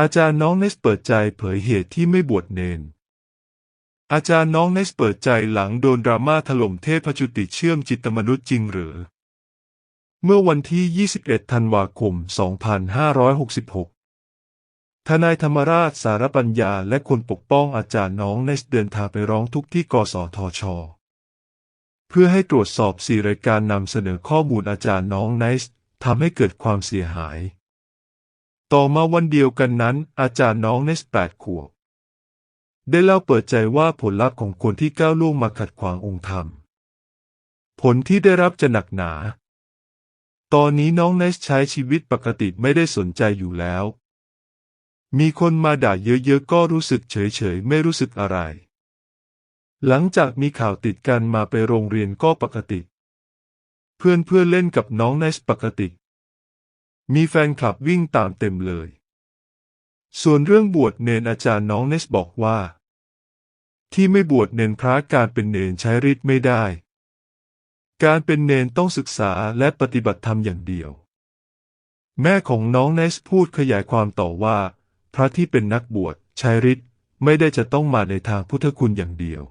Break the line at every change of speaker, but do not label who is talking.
อาจารย์น้องเนสเปิดใจเผยเหตุที่ไม่บวชเนน อาจารย์น้องเนสเปิดใจหลังโดนดราม่าถล่มเทพจุติเชื่อมจิตมนุษย์จริงหรือ เมื่อวันที่ 21 ธันวาคม 2566 ทนายธรรมราชสารปัญญาและคนปกป้องอาจารย์น้องเนสเดินทางไปร้องทุกข์ที่กสทช เพื่อให้ตรวจสอบสี่รายการนำเสนอข้อมูลอาจารย์น้องเนสทำให้เกิดความเสียหาย ต่อมาวันเดียวกันนั้น อาจารย์น้องเนสแปดขวบได้เล่าเปิดใจว่าผลลัพธ์ของคนที่ก้าวล่วงมาขัดขวางองค์ธรรม ผลที่ได้รับจะหนักหนา ตอนนี้น้องเนสใช้ชีวิตปกติไม่ได้สนใจอยู่แล้ว มีคนมาด่าเยอะๆก็รู้สึกเฉยๆไม่รู้สึกอะไร หลังจากมีข่าวติดกันมาไปโรงเรียนก็ปกติ เพื่อนเพื่อนเล่นกับน้องเนสปกติ มีแฟนคลับวิ่งตามเต็มเลย ส่วนเรื่องบวชเนนอาจารย์น้องเนสบอกว่า ที่ไม่บวชเนนพระการเป็นเนนใช้ฤทธิ์ไม่ได้ การเป็นเนนต้องศึกษาและปฏิบัติธรรมอย่างเดียว แม่ของน้องเนสพูดขยายความต่อว่า พระที่เป็นนักบวชใช้ฤทธิ์ไม่ได้จะต้องมาในทางพุทธคุณอย่างเดียว